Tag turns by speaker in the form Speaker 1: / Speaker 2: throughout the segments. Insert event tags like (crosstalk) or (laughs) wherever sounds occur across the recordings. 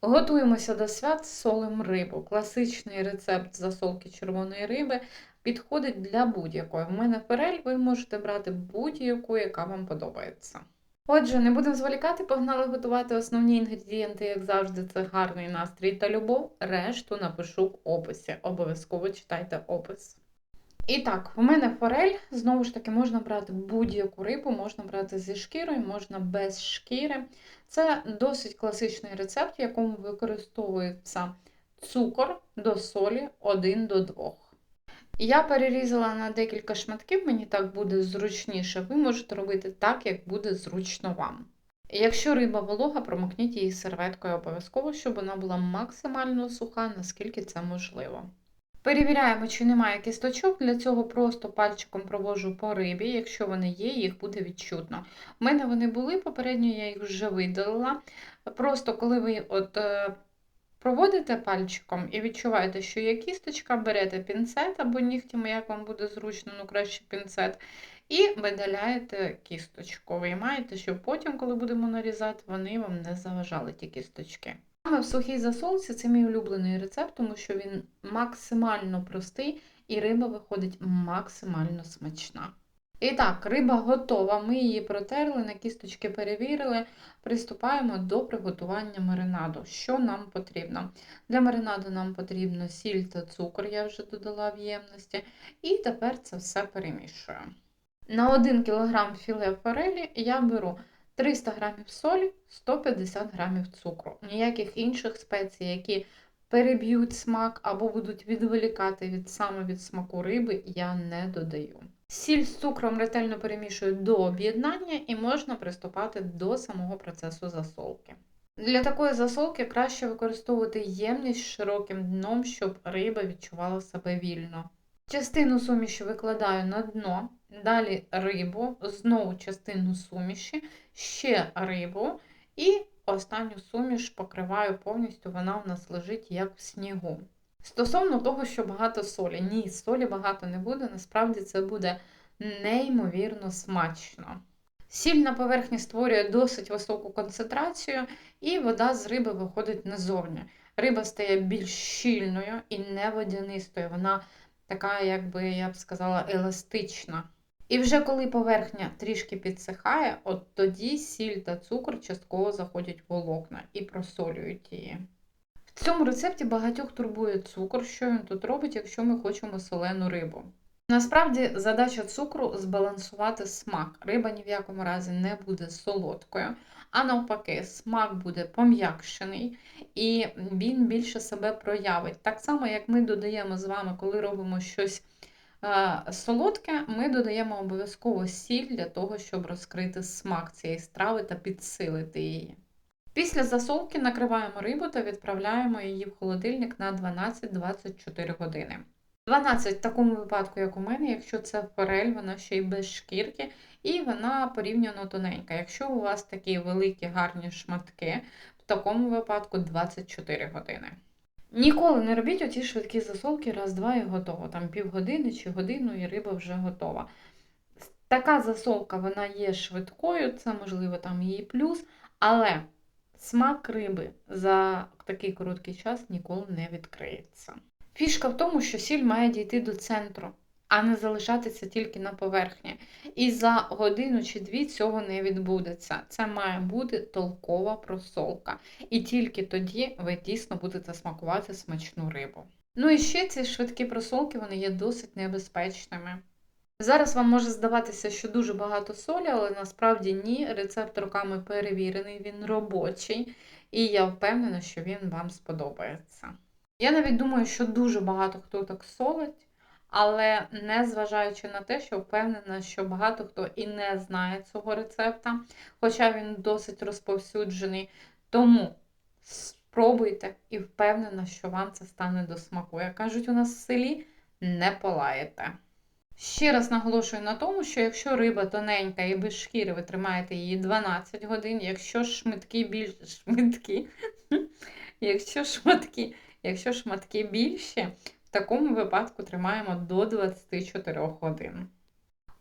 Speaker 1: Готуємося до свят, солим рибу. Класичний рецепт засолки червоної риби підходить для будь-якої. В мене перель, ви можете брати будь-яку, яка вам подобається. Отже, не будемо зволікати, погнали готувати основні інгредієнти, як завжди, це гарний настрій та любов. Решту напишу в описі. Обов'язково читайте опис. І так, в мене форель, знову ж таки, можна брати будь-яку рибу, можна брати зі шкірою, можна без шкіри. Це досить класичний рецепт, в якому використовується цукор до солі 1 до 2. Я перерізала на декілька шматків, мені так буде зручніше. Ви можете робити так, як буде зручно вам. Якщо риба волога, промокніть її серветкою обов'язково, щоб вона була максимально суха, наскільки це можливо. Перевіряємо, чи немає кісточок. Для цього просто пальчиком провожу по рибі. Якщо вони є, їх буде відчутно. У мене вони були, попередньо я їх вже видалила. Просто коли ви от е, проводите пальчиком і відчуваєте, що є кісточка, берете пінцет або нігтями, як вам буде зручно, ну краще пінцет, і видаляєте кісточку. Виймаєте, щоб потім, коли будемо нарізати, вони вам не заважали ті кісточки. Саме в сухій засолці це мій улюблений рецепт, тому що він максимально простий і риба виходить максимально смачна. І так, риба готова. Ми її протерли, на кісточки перевірили. Приступаємо до приготування маринаду. Що нам потрібно? Для маринаду нам потрібно сіль та цукор, я вже додала в ємності. І тепер це все перемішую. На 1 кг філе форелі я беру 300 г солі, 150 г цукру. Ніяких інших спецій, які переб'ють смак або будуть відволікати від саме від смаку риби, я не додаю. Сіль з цукром ретельно перемішую до об'єднання і можна приступати до самого процесу засолки. Для такої засолки краще використовувати ємність з широким дном, щоб риба відчувала себе вільно. Частину суміші викладаю на дно, далі рибу, знову частину суміші, ще рибу і останню суміш покриваю повністю, вона у нас лежить як в снігу. Стосовно того, що багато солі. Ні, солі багато не буде, насправді це буде неймовірно смачно. Сіль на поверхні створює досить високу концентрацію, і вода з риби виходить назовні. Риба стає більш щільною і не водянистою. Вона така, як би я б сказала, еластична. І вже коли поверхня трішки підсихає, от тоді сіль та цукор частково заходять в волокна і просолюють її. В цьому рецепті багатьох турбує цукор, що він тут робить, якщо ми хочемо солену рибу. Насправді, задача цукру збалансувати смак. Риба ні в якому разі не буде солодкою, а навпаки, смак буде пом'якшений і він більше себе проявить. Так само, як ми додаємо з вами, коли робимо щось солодке, ми додаємо обов'язково сіль для того, щоб розкрити смак цієї страви та підсилити її. Після засолки накриваємо рибу та відправляємо її в холодильник на 12-24 години. 12 в такому випадку, як у мене, якщо це форель, вона ще й без шкірки, і вона порівняно тоненька. Якщо у вас такі великі гарні шматки, в такому випадку 24 години. Ніколи не робіть оці швидкі засолки, раз-два і готово. Там півгодини чи годину, і риба вже готова. Така засолка вона є швидкою, це можливо там її плюс, але смак риби за такий короткий час ніколи не відкриється. Фішка в тому, що сіль має дійти до центру, а не залишатися тільки на поверхні. І за годину чи дві цього не відбудеться. Це має бути толкова просолка. І тільки тоді ви дійсно будете смакувати смачну рибу. Ну і ще ці швидкі просолки вони є досить небезпечними. Зараз вам може здаватися, що дуже багато солі, але насправді ні. Рецепт руками перевірений, він робочий, і я впевнена, що він вам сподобається. Я навіть думаю, що дуже багато хто так солить, але не зважаючи на те, що впевнена, що багато хто і не знає цього рецепта, хоча він досить розповсюджений. Тому спробуйте і впевнена, що вам це стане до смаку. Як кажуть, у нас в селі не полаєте. Ще раз наголошую на тому, що якщо риба тоненька і без шкіри, ви тримаєте її 12 годин, якщо шматки більш шматки, (laughs) якщо шматки Якщо шматки більші, в такому випадку тримаємо до 24 годин.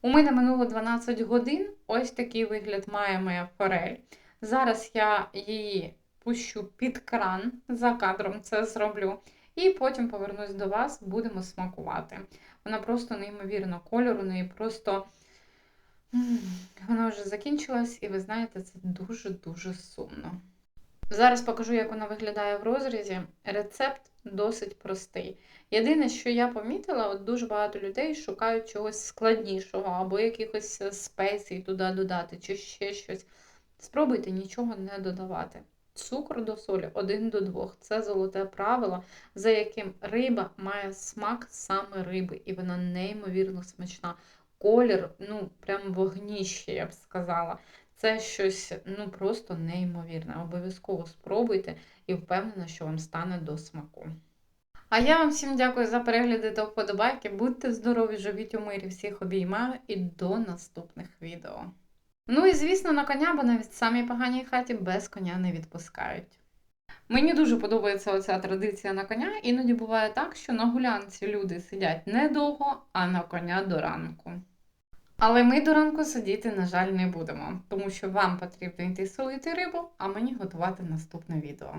Speaker 1: У мене минуло 12 годин, ось такий вигляд має моя форель. Зараз я її пущу під кран, за кадром це зроблю. І потім повернусь до вас, будемо смакувати. Вона просто неймовірно кольору, у неї просто вона вже закінчилась, і ви знаєте, це дуже-дуже сумно. Зараз покажу, як вона виглядає в розрізі. Рецепт досить простий. Єдине, що я помітила, от дуже багато людей шукають чогось складнішого або якихось е, спецій туди додати, чи ще щось. Спробуйте нічого не додавати. Цукор до солі 1 до 2 це золоте правило, за яким риба має смак саме риби, і вона неймовірно смачна. Колір, ну, прям вогніще, я б сказала. Це щось ну просто неймовірне. Обов'язково спробуйте і впевнена, що вам стане до смаку. А я вам всім дякую за перегляди та вподобайки. Будьте здорові, живіть у мирі, всіх обіймаю і до наступних відео. Ну і звісно, на коня, бо навіть самій поганій хаті без коня не відпускають. Мені дуже подобається оця традиція на коня. Іноді буває так, що на гулянці люди сидять недовго, а на коня до ранку. Але ми до ранку сидіти, на жаль, не будемо, тому що вам потрібно йти солити рибу, а мені готувати наступне відео.